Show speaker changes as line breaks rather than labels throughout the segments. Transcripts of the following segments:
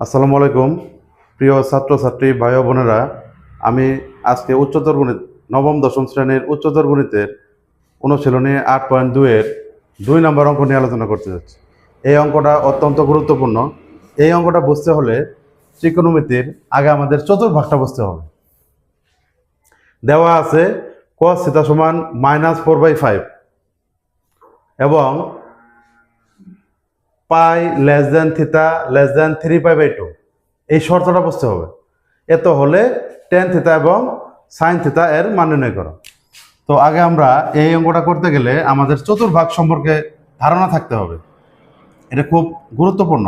আসসালামু আলাইকুম, প্রিয় ছাত্রছাত্রী, ভাই বোনেরা। আমি আজকে উচ্চতর গণিত নবম, দশম শ্রেণির উচ্চতর গণিতের অনুশীলনী আট পয়েন্ট দুয়ের দুই নম্বর অঙ্ক নিয়ে আলোচনা করতে যাচ্ছি। এই অঙ্কটা অত্যন্ত গুরুত্বপূর্ণ। এই অঙ্কটা বুঝতে হলে ত্রিকোণমিতির আগে আমাদের চতুর্ভাগটা বুঝতে হবে। দেওয়া আছে cos থিটা সমান মাইনাস ফোর বাই ফাইভ এবং pi less than theta less than three pi by two এই শর্তটা বুঝতে হবে। এত হলে টেন থিতা এবং সাইন থিতা এর মান নির্ণয় করো। তো আগে আমরা এই অঙ্কটা করতে গেলে আমাদের চতুর্ভাগ সম্পর্কে ধারণা থাকতে হবে। এটা খুব গুরুত্বপূর্ণ।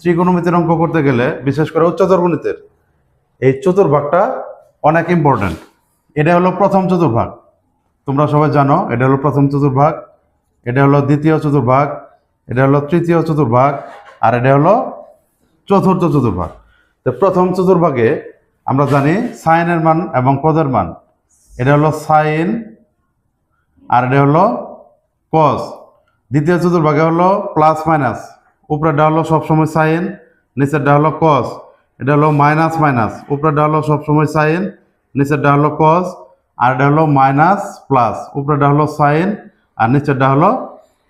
ত্রিকোণমিতির অঙ্ক করতে গেলে, বিশেষ করে উচ্চতর গণিতের এই চতুর্ভাগটা অনেক ইম্পর্ট্যান্ট এটা হলো প্রথম চতুর্ভাগ। তোমরা সবাই জানো, এটা হলো প্রথম চতুর্ভাগ, এটা হলো দ্বিতীয় চতুর্ভাগ এটা হলো তৃতীয় চতুর্ভাগ, আর এটা হলো চতুর্থ চতুর্ভাগ। তো প্রথম চতুর্ভাগে আমরা জানি সাইনের মান এবং পদের মান। এটা হলো সাইন, আর এটা হলো কস দ্বিতীয় চতুর্ভাগে হলো প্লাস মাইনাস উপরেরটা হলো সবসময় সাইন, নিচেরটা হলো কস এটা হলো মাইনাস মাইনাস উপরেরটা হলো সবসময় সাইন, নিচেরটা হলো কস আর এটা হলো মাইনাস প্লাস উপরেরটা হলো সাইন, আর নিচেরটা হলো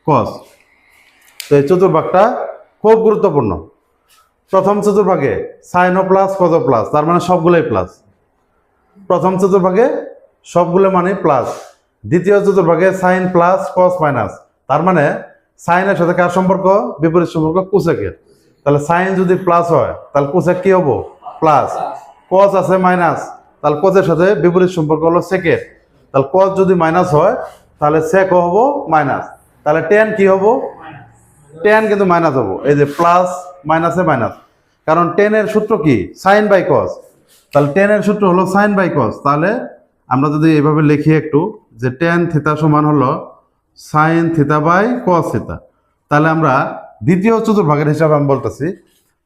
কস তো এই চতুর্ভাগটা খুব গুরুত্বপূর্ণ। প্রথম চতুর্ভাগে সাইন প্লাস কত প্লাস তার মানে সবগুলোই প্লাস প্রথম চতুর্ভাগে সবগুলো মানে প্লাস দ্বিতীয় চতুর্ভাগে সাইন প্লাস কস মাইনাস তার মানে সাইনের সাথে কার সম্পর্ক? বিপরীত সম্পর্ক কুসেকের তাহলে সাইন যদি প্লাস হয়, তাহলে কুসেক কি হব? প্লাস কস আছে মাইনাস তাহলে কসের সাথে বিপরীত সম্পর্ক হলো সেকের। তাহলে কস যদি মাইনাস হয়, তাহলে সেক হব মাইনাস তাহলে টেন কি হব? টেন কিন্তু মাইনাস হব। এই যে প্লাস মাইনাসে মাইনাস কারণ টেনের সূত্র কি? সাইন বাই কস তাহলে টেনের সূত্র হলো সাইন বাই কস তাহলে আমরা যদি এইভাবে লিখি একটু, যে টেন থিতা সমান হলো সাইন থিতা বাই কস থিতা তাহলে আমরা দ্বিতীয় চতুর্ভাগের হিসাবে আমি বলতেছি,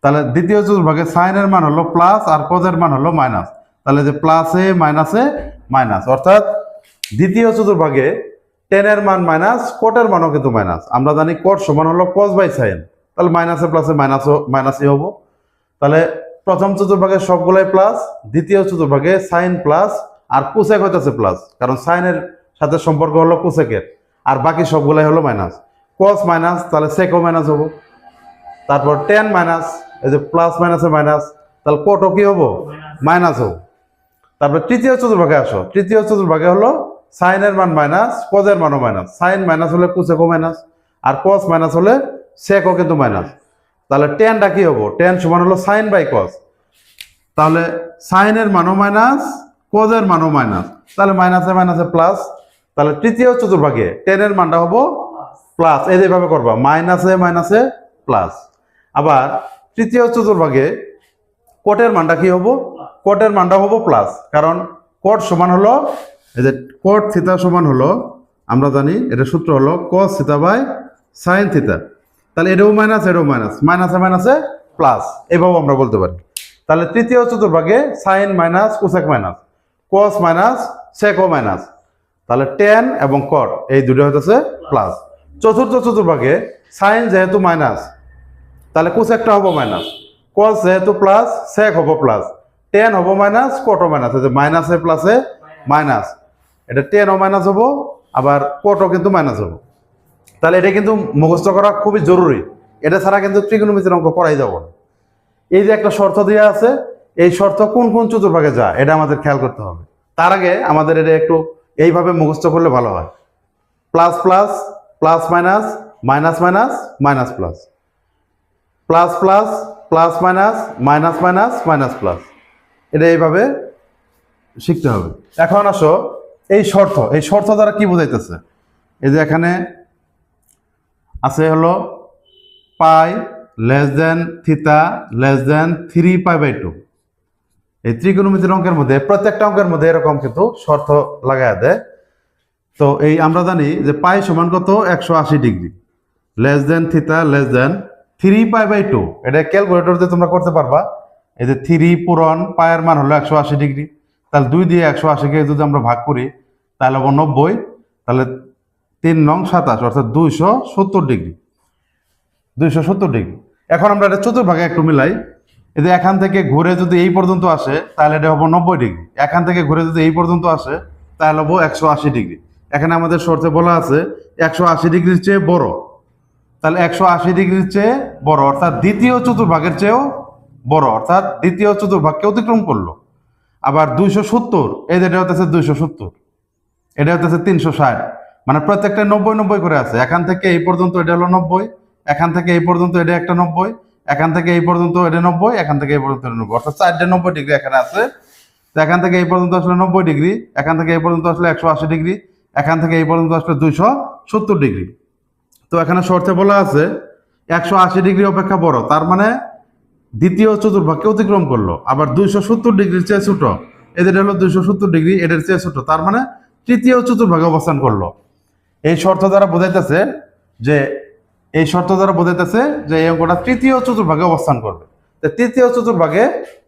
তাহলে দ্বিতীয় চতুর্ভাগে সাইনের মান হলো প্লাস আর কজের মান হলো মাইনাস তাহলে যে প্লাসে মাইনাসে মাইনাস অর্থাৎ দ্বিতীয় চতুর্ভাগে টেনের মান মাইনাস কোটের মানও কিন্তু মাইনাস আমরা জানি কোট সমান হলো কস বাই সাইন তাহলে মাইনাসে প্লাসে মাইনাস মাইনাসই হব। তাহলে প্রথম চতুর্ভাগে সবগুলাই প্লাস দ্বিতীয় চতুর্ভাগে সাইন প্লাস আর কুসেক হইতেছে প্লাস কারণ সাইনের সাথে সম্পর্ক হলো কুসেকের আর বাকি সবগুলাই হলো মাইনাস কস মাইনাস তাহলে সেকও মাইনাস হব। তারপর টেন মাইনাস এই যে প্লাস মাইনাসে মাইনাস তাহলে কোটও কি হব? মাইনাস হব। তারপর তৃতীয় চতুর্ভাগে আসো। তৃতীয় চতুর্ভাগে হলো সাইনের মান মাইনাস কজের মানও মাইনাস সাইন মাইনাস হলে কুসেকও মাইনাস আর কস মাইনাস হলে সেকও কিন্তু মাইনাস তাহলে টেনটা কি হব? টেন সমান হলো সাইন বাই কস তাহলে সাইনের মানও মাইনাস কজের মানও মাইনাস তাহলে মাইনাসে মাইনাসে প্লাস তাহলে তৃতীয় চতুর্ভাগে টেনের মানটা হব প্লাস এই যেভাবে করবা মাইনাসে মাইনাসে প্লাস আবার তৃতীয় চতুর্ভাগে কোটের মানটা কি হব? কোটের মানটা হব প্লাস কারণ কোট সমান হলো এই যে কোট থিতা সমান হলো, আমরা জানি এটা সূত্র হলো কস থিতা বাই সাইন থিতা তাহলে এটাও মাইনাস এটাও মাইনাস মাইনাসে মাইনাসে প্লাস এভাবেও আমরা বলতে পারি। তাহলে তৃতীয় চতুর্ভাগে sine minus cosec minus cos minus sec minus তাহলে টেন এবং কট এই দুটো হতেছে প্লাস চতুর্থ চতুর্ভাগে সাইন যেহেতু মাইনাস তাহলে কোসেকটা হব মাইনাস কস যেহেতু প্লাস সেক হব প্লাস টেন হব মাইনাস কটও মাইনাস মাইনাসে প্লাসে মাইনাস এটা টেনও মাইনাস হব, আবার কটও কিন্তু মাইনাস হব। তাহলে এটা কিন্তু মুখস্থ করা খুবই জরুরি। এটা ছাড়া কিন্তু ত্রিকোণমিতির অঙ্ক করাই যাব না। এই যে একটা শর্ত দেওয়া আছে, এই শর্ত কোন কোন চতুর্ভাগে যায়, এটা আমাদের খেয়াল করতে হবে। তার আগে আমাদের এটা একটু এইভাবে মুখস্থ করলে ভালো হয়। Plus plus plus minus minus minus minus plus plus plus plus minus minus minus minus plus এটা এইভাবে শিখতে হবে। এখন আসো এই শর্ত এই শর্ত দ্বারা কি বোঝাইতেছে? এই যে এখানে আছে হলো pi less than theta less than three pi by two. এই ত্রিকোণমিতির অঙ্কের মধ্যে, প্রত্যেকটা অঙ্কের মধ্যে এরকম কিন্তু শর্ত লাগায় দেয়। তো এই আমরা জানি যে পাই সমান কত? একশো আশি degree. Less than theta less than three pi by two. এটা ক্যালকুলেটর দিয়ে তোমরা করতে পারবা। এই যে থ্রি পূরণ পায়ের মান হলো একশো আশি ডিগ্রি। তাহলে দুই দিয়ে একশো আশিকে যদি আমরা ভাগ করি, তাহলে হব নব্বই। তাহলে তিন নং সাতাশ, অর্থাৎ দুইশো সত্তর ডিগ্রি। দুইশো সত্তর ডিগ্রি। এখন আমরা এটা চতুর্ভাগে একটু মিলাই। যে এখান থেকে ঘুরে যদি এই পর্যন্ত আসে, তাহলে এটা হব নব্বই ডিগ্রি। এখান থেকে ঘুরে যদি এই পর্যন্ত আসে, তাহলে হব একশো আশি ডিগ্রি। এখানে আমাদের শর্তে বলা আছে, একশো আশি ডিগ্রির চেয়ে বড়। তাহলে একশো আশি ডিগ্রির চেয়ে বড়, অর্থাৎ দ্বিতীয় চতুর্ভাগের চেয়েও বড়, অর্থাৎ দ্বিতীয় চতুর্ভাগকে অতিক্রম করল। আবার দুইশো সত্তর, এই এটা হতেছে দুইশো সত্তর, এটা হতেছে তিনশো ষাট মানে প্রত্যেকটা নব্বই নব্বই করে আছে। এখান থেকে এই পর্যন্ত এটা হলো নব্বই, এখান থেকে এই পর্যন্ত এটা একটা নব্বই, এখান থেকে এই পর্যন্ত এটা নব্বই, এখান থেকে এই পর্যন্ত নব্বই, অর্থাৎ চারটে নব্বই ডিগ্রি এখানে আছে। তো এখান থেকে এই পর্যন্ত আসলে নব্বই ডিগ্রি, এখান থেকে এই পর্যন্ত আসলে একশো আশি ডিগ্রি, এখান থেকে এই পর্যন্ত আসলে দুইশো সত্তর ডিগ্রি। তো এখানে শর্তে বলা আছে, একশো আশি ডিগ্রি অপেক্ষা বড়, তার মানে দ্বিতীয় চতুর্ভাগকে অতিক্রম করল। আবার দুইশো সত্তর ডিগ্রির চেয়ে ছোট এদের হলো দুইশো সত্তর ডিগ্রি এদের চেয়ে ছোট তার মানে তৃতীয় চতুর্ভাগে অবস্থান করল। এই শর্ত দ্বারা বোঝাইতেছে যে, এই শর্ত দ্বারা বোঝাইতেছে যে, এই অঙ্কটা তৃতীয় চতুর্ভাগে অবস্থান করবে। তৃতীয় চতুর্ভাগে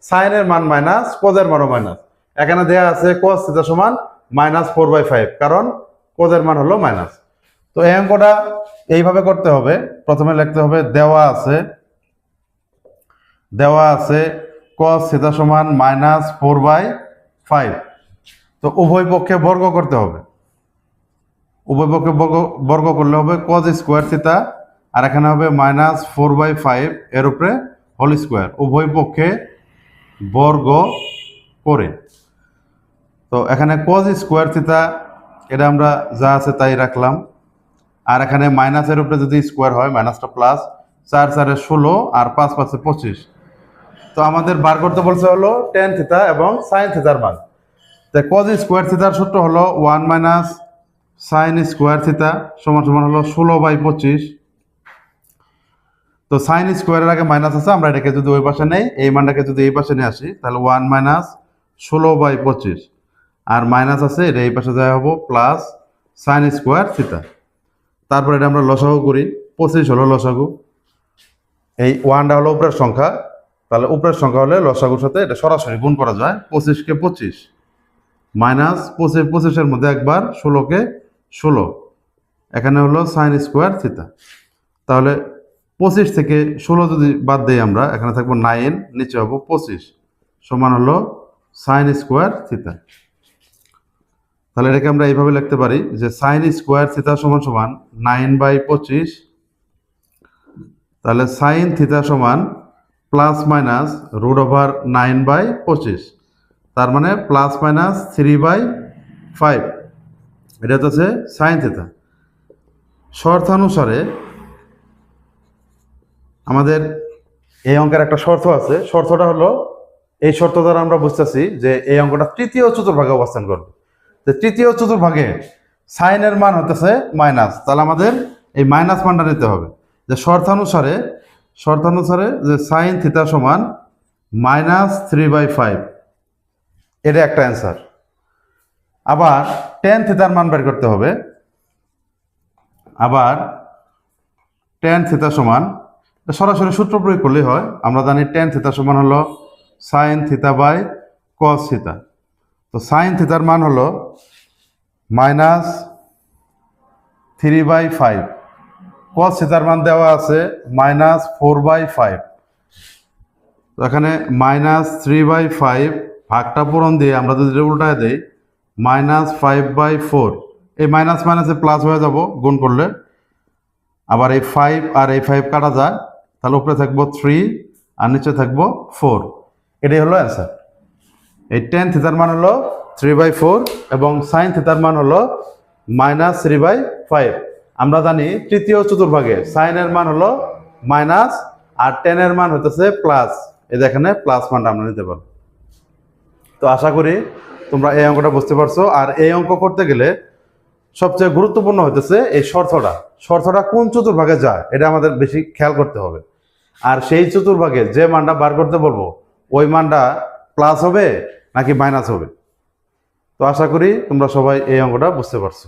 সাইনের মান মাইনাস কোজের মানও মাইনাস এখানে দেয়া আছে কোজ থিটা সমান মাইনাস ফোর বাই ফাইভ কারণ কোজের মান হলো মাইনাস তো এই অঙ্কটা এইভাবে করতে হবে। প্রথমে লিখতে হবে দেওয়া আছে দেওয়া আছে cos থিটা সমান মাইনাস ফোর বাই ফাইভ তো উভয় পক্ষে বর্গ করতে হবে। উভয় পক্ষে বর্গ বর্গ করলে হবে cos স্কোয়ার থিটা আর এখানে হবে মাইনাস ফোর বাই ফাইভ এর উপরে হোল স্কোয়ার উভয় পক্ষে বর্গ করে। তো এখানে cos স্কোয়ার থিটা এটা আমরা যা আছে তাই রাখলাম। আর এখানে মাইনাসের উপরে যদি স্কোয়ার হয় মাইনাসটা প্লাস চার চারে ষোলো, আর পাঁচ পাঁচে পঁচিশ। তো আমাদের বার করতে বলছে হলো টেন থিতা এবং সাইন থিতার মান। তো কজ স্কোয়ার থিতার সূত্র হলো one minus sine square theta সমান সমান হলো ষোলো বাই পঁচিশ। তো সাইন স্কোয়ারের আগে মাইনাস আছে, আমরা এটাকে যদি ওই পাশে নেই, এই মানটাকে যদি এই পাশে নিয়ে আসি, তাহলে ওয়ান মাইনাস ষোলো বাই পঁচিশ। আর মাইনাস আছে, এটা এই পাশে যাওয়া হব প্লাস সাইন স্কোয়ার থিতা তারপর এটা আমরা লসাগু করি, পঁচিশ হলো লসাগু। এই ওয়ানটা হলো উপরের সংখ্যা তাহলে উপরের সংখ্যা হলে লসাগুর সাথে এটা সরাসরি গুণ করা যায় পঁচিশকে পঁচিশ। মাইনাস পঁচিশ, পঁচিশের মধ্যে একবার ষোলোকে ষোলো। এখানে হলো সাইন স্কোয়ার থিতা তাহলে পঁচিশ থেকে ষোলো যদি বাদ দিই আমরা, এখানে থাকব নাইন নিচে হব পঁচিশ। সমান হলো সাইন স্কোয়ার থিতা তাহলে এটাকে আমরা এইভাবে লিখতে পারি যে সাইন স্কোয়ার থিতা সমান সমান নাইন বাই পঁচিশ। তাহলে সাইন থিতা সমান plus minus root over nine by পঁচিশ। তার মানে plus minus three by five. এটা হচ্ছে সাইন থিতা শর্তানুসারে আমাদের এই অঙ্কের একটা শর্ত আছে। শর্তটা হলো এই শর্ত দ্বারা আমরা বুঝতেছি যে এই অঙ্কটা তৃতীয় চতুর্ভাগে অবস্থান করবে। যে তৃতীয় চতুর্ভাগে সাইনের মান হতেছে মাইনাস। তাহলে আমাদের এই মাইনাস মানটা নিতে হবে। যে শর্তানুসারে শর্তানুসারে যে সাইন থিতা সমান মাইনাস থ্রি বাই ফাইভ এটা একটা অ্যান্সার আবার টেন থিতার মান বের করতে হবে। আবার টেন থিতা সমান সরাসরি সূত্র প্রয়োগ করলেই হয়। আমরা জানি টেন থিতা সমান হলো সাইন থিতা বাই কস থিতা তো সাইন থিতার মান হলো minus three by five cos থিতার মান দেওয়া আছে মাইনাস ফোর বাই ফাইভ এখানে মাইনাস থ্রি বাই ফাইভ ভাগটা পূরণ দিয়ে আমরা যদি উল্টায় দিই মাইনাস ফাইভ বাই ফোর এই মাইনাস মাইনাসে প্লাস হয়ে যাব, গুণ করলে। আবার এই ফাইভ আর এই ফাইভ কাটা যায়, তাহলে উপরে থাকব থ্রি আর নিচে থাকব ফোর এটাই হলো অ্যান্সার এই টেন থিতার মান হলো থ্রি বাই ফোর এবং সাইন থিতার মান হলো মাইনাস থ্রি বাই ফাইভ আমরা জানি তৃতীয় চতুর্ভাগে সাইনের মান হলো মাইনাস আর টেনের মান হতেছে প্লাস এই যেখানে প্লাস মানটা আমরা নিতে পারব। তো আশা করি তোমরা এই অঙ্কটা বুঝতে পারছ। আর এই অঙ্ক করতে গেলে সবচেয়ে গুরুত্বপূর্ণ হতেছে এই শর্তটা। শর্তটা কোন চতুর্ভাগে যায়, এটা আমাদের বেশি খেয়াল করতে হবে। আর সেই চতুর্ভাগে যে মানটা বার করতে বলব, ওই মানটা প্লাস হবে নাকি মাইনাস হবে? তো আশা করি তোমরা সবাই এই অঙ্কটা বুঝতে পারছ।